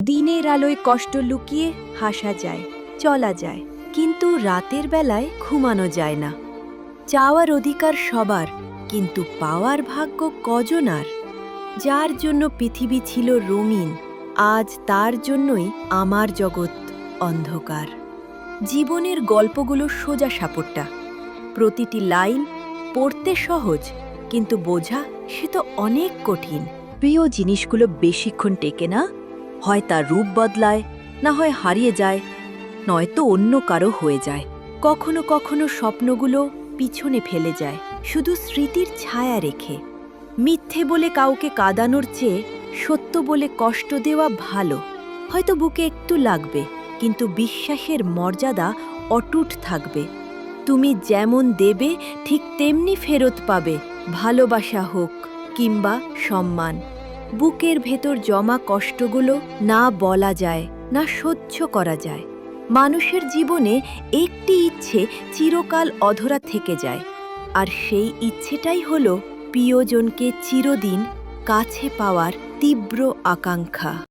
দিনের আলোয় কষ্ট লুকিয়ে হাসা যায়, চলা যায়, কিন্তু রাতের বেলায় ঘুমানো যায় না। চাওয়ার অধিকার সবার, কিন্তু পাওয়ার ভাগ্য কজনার যার জন্য পৃথিবী ছিল রঙিন, আজ তার জন্যই আমার জগৎ অন্ধকার। জীবনের গল্পগুলো সোজা সাপটটা প্রতিটি লাইন পড়তে সহজ, কিন্তু বোঝা সে তো অনেক কঠিন। প্রিয় জিনিসগুলো বেশিক্ষণ টেকে না হয় তার রূপ বদলায়, না হয় হারিয়ে যায়, নয়তো অন্য কারও হয়ে যায়। কখনো কখনো স্বপ্নগুলো পিছনে ফেলে যায়, শুধু স্মৃতির ছায়া রেখে। মিথ্যে বলে কাউকে কাঁদানোর চেয়ে সত্য বলে কষ্ট দেওয়া ভালো। হয়তো বুকে একটু লাগবে, কিন্তু বিশ্বাসের মর্যাদা অটুট থাকবে। তুমি যেমন দেবে, ঠিক তেমনি ফেরত পাবে, ভালোবাসা হোক কিংবা সম্মান। বুকের ভেতর জমা কষ্টগুলো না বলা যায়, না সহ্য করা যায়। মানুষের জীবনে একটি ইচ্ছে চিরকাল অধরা থেকে যায়। আর সেই ইচ্ছেটাই হল প্রিয়জনকে চিরদিন কাছে পাওয়ার তীব্র আকাঙ্ক্ষা।